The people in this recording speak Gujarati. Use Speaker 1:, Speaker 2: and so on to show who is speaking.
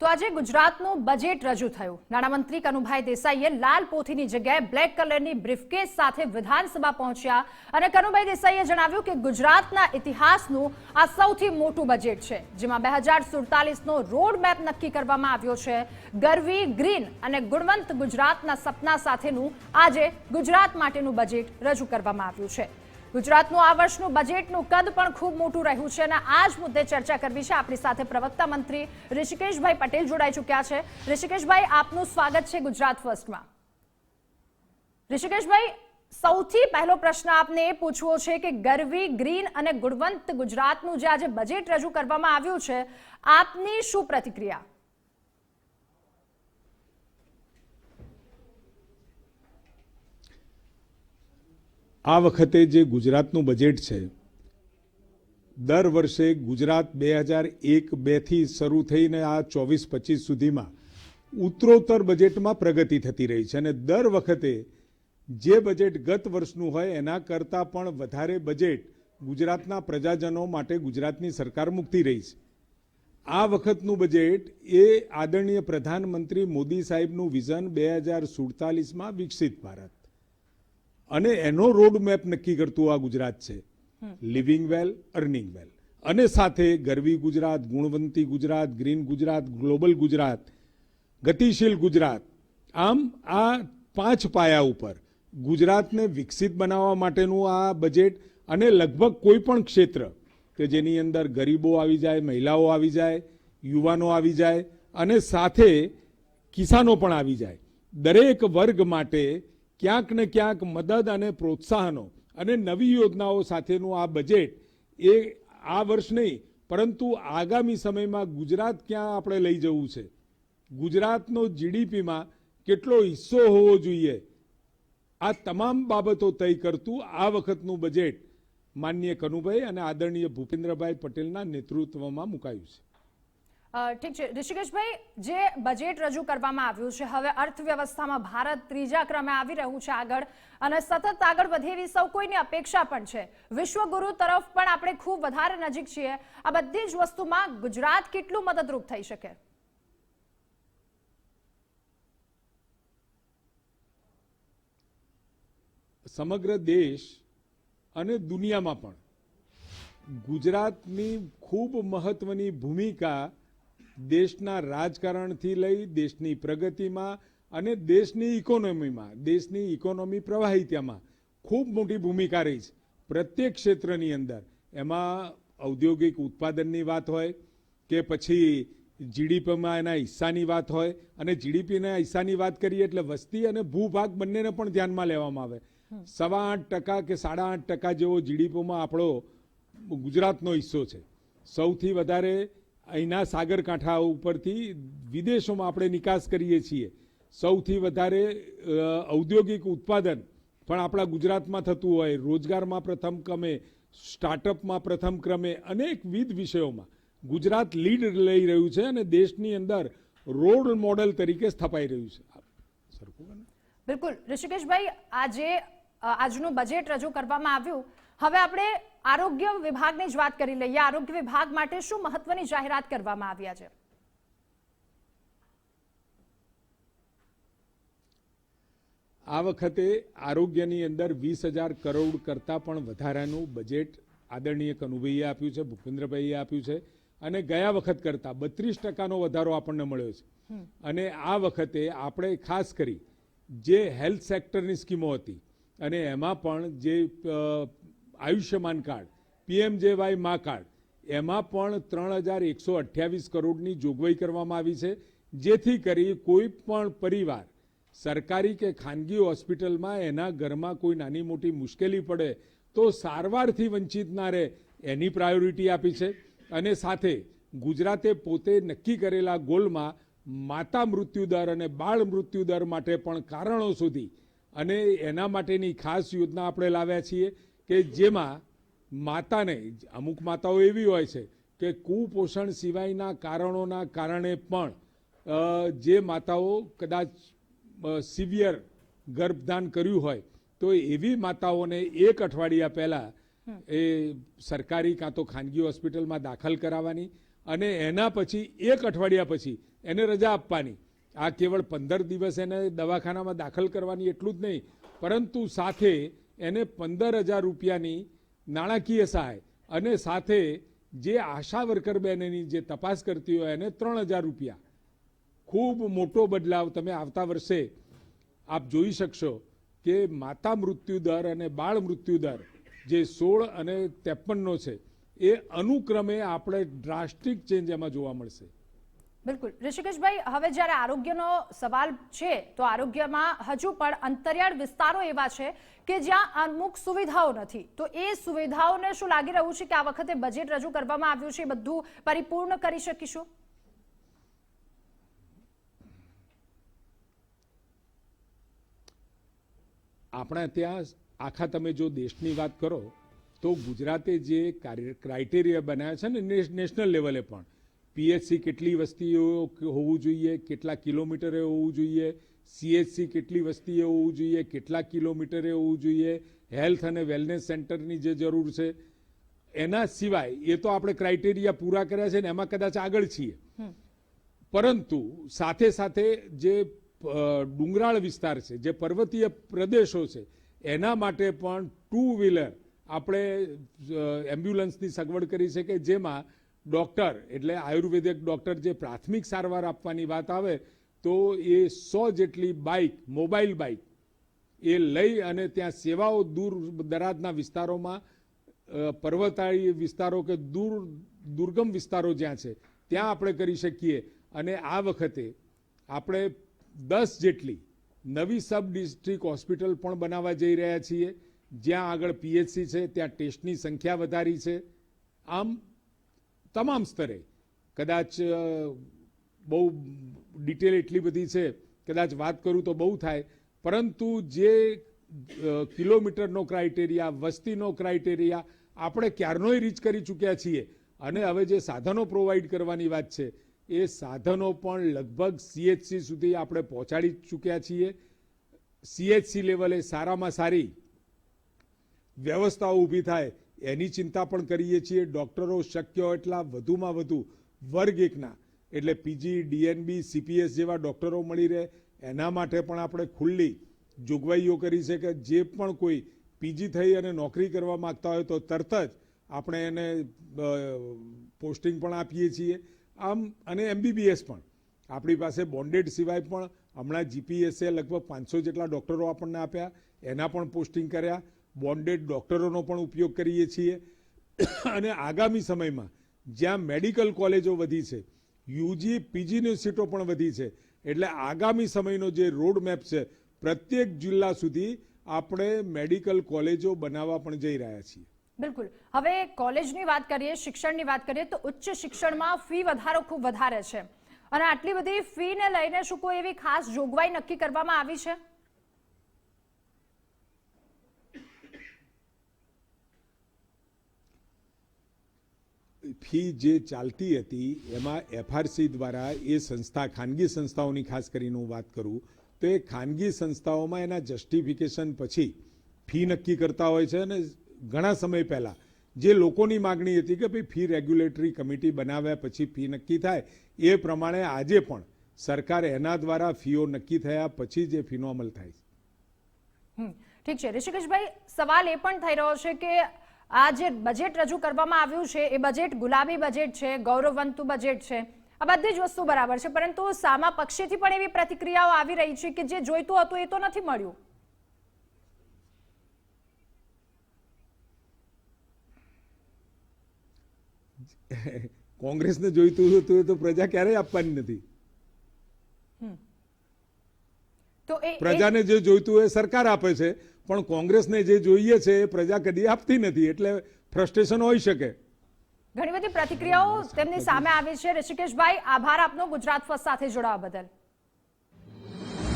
Speaker 1: તો આજે ગુજરાતનું બજેટ રજૂ થયું. નાણામંત્રી કનુભાઈ દેસાઈએ લાલ પોથીની જગ્યાએ બ્લેક કલરની બ્રીફકેસ સાથે વિધાનસભા પહોંચ્યા અને કનુભાઈ દેસાઈએ જણાવ્યું કે ગુજરાતના ઇતિહાસનું આ સૌથી મોટું બજેટ છે, જેમાં બે હજાર સુડતાલીસનો રોડ મેપ નક્કી કરવામાં આવ્યો છે. ગરવી ગ્રીન અને ગુણવંત ગુજરાતના સપના સાથેનું આજે ગુજરાત માટેનું બજેટ રજૂ કરવામાં આવ્યું છે. ગુજરાતનું આ વર્ષનું બજેટનું કદ પણ ખૂબ મોટું રહ્યું છે અને આ જ મુદ્દે ચર્ચા કરવી છે. આપણી સાથે પ્રવક્તા મંત્રી ઋષિકેશભાઈ પટેલ જોડાઈ ચૂક્યા છે. ઋષિકેશભાઈ, આપનું સ્વાગત છે ગુજરાત ફર્સ્ટમાં. ઋષિકેશભાઈ, સૌથી પહેલો પ્રશ્ન આપને એ પૂછવો છે કે ગરવી, ગ્રીન અને ગુણવંત ગુજરાતનું જે આજે બજેટ રજૂ કરવામાં આવ્યું છે, આપની શું પ્રતિક્રિયા?
Speaker 2: આ વખતે જે ગુજરાતનું બજેટ છે, દર વર્ષે ગુજરાત બે હજાર એક બેથી શરૂ થઈને આ ચોવીસ પચીસ સુધીમાં ઉત્તરોત્તર બજેટમાં પ્રગતિ થતી રહી છે અને દર વખતે જે બજેટ ગત વર્ષનું હોય એના કરતાં પણ વધારે બજેટ ગુજરાતના પ્રજાજનો માટે ગુજરાતની સરકાર મૂકતી રહી છે. આ વખતનું બજેટ એ આદરણીય પ્રધાનમંત્રી મોદી સાહેબનું વિઝન બે હજાર સુડતાલીસમાં વિકસિત ભારત. અને એનો રોડ મેપ નક્કી કરતું આ ગુજરાત છે. લિવિંગ વેલ અર્નિંગ વેલ અને સાથે ગરવી ગુજરાત, ગુણવંતી ગુજરાત ગ્રીન ગુજરાત ગ્લોબલ ગુજરાત, ગતિશીલ ગુજરાત. આમ આ પાંચ પાયા ઉપર ગુજરાતને વિકસિત બનાવવા માટેનું આ બજેટ અને લગભગ કોઈ પણ ક્ષેત્ર કે જેની અંદર ગરીબો આવી જાય, મહિલાઓ આવી જાય, યુવાનો આવી જાય અને સાથે કિસાનો પણ આવી જાય. દરેક વર્ગ માટે ક્યાંક ને ક્યાંક મદદ અને પ્રોત્સાહનો અને નવી યોજનાઓ સાથેનું આ બજેટ એ આ વર્ષ નહીં, પરંતુ આગામી સમયમાં ગુજરાત ક્યાં આપણે લઈ જવું છે? ગુજરાતનો જીડીપીમાં કેટલો હિસ્સો હોવો જોઈએ? આ તમામ બાબતો તય કરતું આ વખતનું બજેટ માનનીય કનુભાઈ અને આદરણીય ભૂપેન્દ્રભાઈ પટેલના નેતૃત્વમાં મુકાયું છે.
Speaker 1: ઠીક છે. ઋષિકેશભાઈ, જે બજેટ રજૂ કરવામાં આવ્યું છે, હવે અર્થવ્યવસ્થામાં ભારત ત્રીજા ક્રમે આવી રહ્યું છે આગળ અને સતત આગળ વધે એવી સૌ કોઈની અપેક્ષા પણ છે. વિશ્વગુરુ તરફ પણ આપણે ખૂબ વધારે નજીક છીએ. આ બધી જ વસ્તુમાં ગુજરાત કેટલું મદદરૂપ થઈ શકે?
Speaker 2: સમગ્ર દેશ અને દુનિયામાં પણ ગુજરાતની ખૂબ મહત્વની ભૂમિકા દેશના રાજકારણથી લઈ દેશની પ્રગતિમાં અને દેશની ઇકોનોમીમાં દેશની ઇકોનોમી પ્રવાહિત્યામાં ખૂબ મોટી ભૂમિકા રહી છે. પ્રત્યેક ક્ષેત્રની અંદર એમાં ઔદ્યોગિક ઉત્પાદનની વાત હોય કે પછી જીડીપીમાં એના હિસ્સાની વાત હોય અને જીડીપીના હિસ્સાની વાત કરીએ એટલે વસ્તી અને ભૂભાગ બંનેને પણ ધ્યાનમાં લેવામાં આવે. સવા આઠ ટકા કે સાડા આઠ ટકા જેવો જીડીપીમાં આપણો ગુજરાતનો હિસ્સો છે. સૌથી વધારે અહીંના સાગરકાંઠા ઉપરથી વિદેશોમાં આપણે નિકાસ કરીએ છીએ. સૌથી વધારે ઔદ્યોગિક ઉત્પાદન પણ આપણા ગુજરાતમાં થતું હોય. રોજગારમાં પ્રથમ ક્રમે, સ્ટાર્ટઅપમાં પ્રથમ ક્રમે અનેકવિધ વિષયોમાં. ગુજરાત લીડ લઈ રહ્યું છે અને દેશની અંદર રોલ મોડેલ તરીકે સ્થપાઈ રહ્યું છે?
Speaker 1: બિલકુલ. ઋષિકેશભાઈ, આજે આજનું બજેટ રજૂ કરવામાં આવ્યું. હવે આપણે આરોગ્ય વિભાગની જ વાત કરી લઈએ. આરોગ્ય વિભાગ માટે શું મહત્વની જાહેરાત કરવામાં આવ્યા છે?
Speaker 2: આ વખતે આરોગ્યની અંદર વીસ હજાર કરોડ કરતાં પણ વધારાનું બજેટ આદરણીય કનુભાઈએ આપ્યું છે ભૂપેન્દ્રભાઈએ આપ્યું છે અને ગયા વખત કરતાં બત્રીસ ટકાનો વધારો આપણને મળ્યો છે. અને આ વખતે આપણે ખાસ કરી જે હેલ્થ સેક્ટરની સ્કીમો હતી અને એમાં પણ જે Ayushman card, PMJAY Maa card, એમાં પણ ત્રણ હજાર એકસો અઠ્યાવીસ કરોડની જોગવાઈ કરવામાં આવી છે, જેથી કરી કોઈ પણ પરિવાર, સરકારી કે ખાનગી હોસ્પિટલમાં એના ઘરમાં કોઈ નાની મોટી મુશ્કેલી પડે, તો સારવારથી વંચિત ના રહે એની પ્રાયોરિટી આપી છે. અને સાથે ગુજરાતે પોતે નક્કી કરેલા ગોલમાં માતા મૃત્યુદર અને બાળ મૃત્યુદર માટે પણ કારણો શોધી અને એના માટેની ખાસ યોજના આપણે લાવ્યા છીએ. કે જેમાં માતાને અમુક માતાઓ એવી હોય છે કે કુપોષણ સિવાયના કારણોના કારણે પણ જે માતાઓ કદાચ સિવિયર ગર્ભધાન કર્યું હોય તો એવી માતાઓને એક અઠવાડિયા પહેલાં એ સરકારી કાં તો ખાનગી હોસ્પિટલમાં દાખલ કરાવવાની અને એના પછી એક અઠવાડિયા પછી એને રજા આપવાની. આ કેવળ પંદર દિવસ એને દવાખાનામાં દાખલ કરવાની એટલું જ નહીં પરંતુ સાથે એને પંદર હજાર રૂપિયાની નાણાકીય સહાય અને સાથે જે આશા વર્કર બહેનની જે તપાસ કરતી હોય એને ત્રણ હજાર રૂપિયા. ખૂબ મોટો બદલાવ તમે આવતા વર્ષે આપ જોઈ શકશો કે માતા મૃત્યુ દર અને બાળ મૃત્યુ દર જે સોળ અને ત્રેપનનો છે, એ અનુક્રમે આપણે ડ્રાસ્ટિક ચેન્જ એમાં જોવા મળશે.
Speaker 1: બિલકુલ. ઋષિકેશભાઈ, હવે જ્યારે આરોગ્યનો સવાલ છે, તો આરોગ્યમાં હજુ પણ અંતરિયાળ વિસ્તારો એવા છે કે જ્યાં અમુક સુવિધાઓ નથી. તો એ સુવિધાઓને શું લાગી રહ્યું છે કે આ વખતે બજેટ રજૂ કરવામાં આવ્યું છે બધું પરિપૂર્ણ કરી શકીશું?
Speaker 2: આપણે ત્યાં આખા તમે જો દેશની વાત કરો, તો ગુજરાતે જે ક્રાઇટેરિયા બનાવ્યા છે ને, નેશ- નેશનલ લેવલે પણ પીએચસી કેટલી વસ્તીઓ હોવું જોઈએ કેટલા કિલોમીટરે હોવું જોઈએ સીએચસી કેટલી વસ્તીએ હોવું જોઈએ કેટલા કિલોમીટરે હોવું જોઈએ હેલ્થ અને વેલનેસ સેન્ટરની જે જરૂર છે એના સિવાય એ તો આપણે ક્રાઇટેરિયા પૂરા કર્યા છે ને એમાં કદાચ આગળ છીએ. પરંતુ સાથે સાથે જે ડુંગરાળ વિસ્તાર છે જે પર્વતીય પ્રદેશો છે એના માટે પણ ટુ વ્હીલર આપણે એમ્બ્યુલન્સની સગવડ કરી છે કે જેમાં ડૉક્ટર, એટલે આયુર્વેદિક ડૉક્ટર જે પ્રાથમિક સારવાર આપવાની વાત આવે, તો એ સો જેટલી બાઇક, મોબાઈલ બાઇક, એ લઈ અને ત્યાં સેવાઓ દૂર દરાજના વિસ્તારોમાં પર્વતાળી વિસ્તારો કે દૂર, દુર્ગમ વિસ્તારો જ્યાં છે, ત્યાં આપણે કરી શકીએ. અને આ વખતે આપણે દસ જેટલી નવી સબ ડિસ્ટ્રિક્ટ હોસ્પિટલ પણ બનાવવા જઈ રહ્યા છીએ. જ્યાં આગળ પીએચસી છે, ત્યાં ટેસ્ટની સંખ્યા વધારી છે. આમ તમામ સ્તરે. કદાચ બહુ ડિટેલ એટલી બધી છે, કદાચ વાત કરું તો બહુ થાય, પરંતુ જે કિલોમીટરનો ક્રાઇટેરિયા, વસ્તીનો ક્રાઇટેરિયા આપણે ક્યારનોય રીચ કરી ચૂક્યા છીએ. અને હવે જે સાધનો પ્રોવાઈડ કરવાની વાત છે, એ સાધનો પણ લગભગ સીએચસી સુધી આપણે પહોંચાડી ચૂક્યા છીએ. સીએચસી લેવલે સારામાં સારી વ્યવસ્થાઓ ઊભી થાય એની ચિંતા પણ કરીએ છીએ. ડૉક્ટરો શક્ય એટલા વધુમાં વધુ વર્ગ એકના, એટલે પીજી, ડીએનબી, સીપીએસ જેવા ડૉક્ટરો મળી રહે. એના માટે પણ આપણે ખુલ્લી જોગવાઈઓ કરી છે કે જે પણ કોઈ પીજી થઈ અને નોકરી કરવા માગતા હોય તો તરત જ આપણે એને પોસ્ટિંગ પણ આપીએ છીએ. આમ, અને એમબીબીએસ પણ. આપણી પાસે બોન્ડેડ સિવાય પણ હમણાં જીપીએસએ લગભગ પાંચસો જેટલા ડૉક્ટરો આપણને આપ્યા. એના પણ પોસ્ટિંગ કર્યા. બોન્ડેડ ડૉક્ટરોનો પણ ઉપયોગ કરીએ છીએ. અને આગામી સમયમાં જ્યાં મેડિકલ કોલેજો વધી છે, યુજી, પીજીની સીટો પણ વધી છે, એટલે આગામી સમયનો જે રોડ મેપ છે, પ્રત્યેક જિલ્લા સુધી આપણે મેડિકલ કોલેજો બનાવવા પણ જઈ રહ્યા છીએ.
Speaker 1: બિલકુલ. હવે કોલેજની વાત કરીએ, શિક્ષણની વાત કરીએ, તો ઉચ્ચ શિક્ષણમાં ફી વધારો ખૂબ વધારે છે. અને આટલી બધી ફીને લઈને શું કોઈ એવી ખાસ જોગવાઈ નક્કી કરવામાં આવી છે?
Speaker 2: ફી જે ચાલતી હતી, એમાં એફઆરસી દ્વારા એ સંસ્થા, ખાનગી સંસ્થાઓની ખાસ કરીને હું વાત કરું, તો એ ખાનગી સંસ્થાઓમાં એના જસ્ટિફિકેશન પછી ફી નક્કી કરતા હોય છે અને ઘણા સમય પહેલા જે લોકોની માગણી હતી કે ભાઈ ફી રેગ્યુલેટરી કમિટી બનાવ્યા પછી ફી નક્કી થાય, એ પ્રમાણે આજે પણ સરકાર એના દ્વારા ફીઓ નક્કી થયા પછી જે ફીનો અમલ થાય છે.
Speaker 1: ઠીક છે. ઋષિકેશભાઈ, સવાલ એ પણ થઈ રહ્યો છે કે આ જે બજેટ રજૂ કરવામાં આવ્યું છે એ બજેટ ગુલાબી બજેટ છે ગૌરવવંતુ બજેટ છે. આ બધી જ વસ્તુ બરાબર છે પરંતુ સામા પક્ષેથી પણ એવી પ્રતિક્રિયાઓ આવી રહી છે કે જે જોઈતું હતું એ તો નથી મળ્યું.
Speaker 2: કોંગ્રેસને જોઈતું હતું તો પ્રજા ક્યારેય આપવાની નથી.
Speaker 1: તો એ એ-
Speaker 2: પ્રજાને જે જોઈતું હોય સરકાર આપે છે પણ કોંગ્રેસને જે જોઈએ છે એ પ્રજા કદી આપતી નથી, એટલે ફ્રસ્ટ્રેશન હોઈ શકે.
Speaker 1: ઘણી બધી પ્રતિક્રિયાઓ તેમની સામે આવી છે. ઋષિકેશભાઈ, આભાર આપનો. ગુજરાત ફર્સ્ટ સાથે જોડાવા બદલ.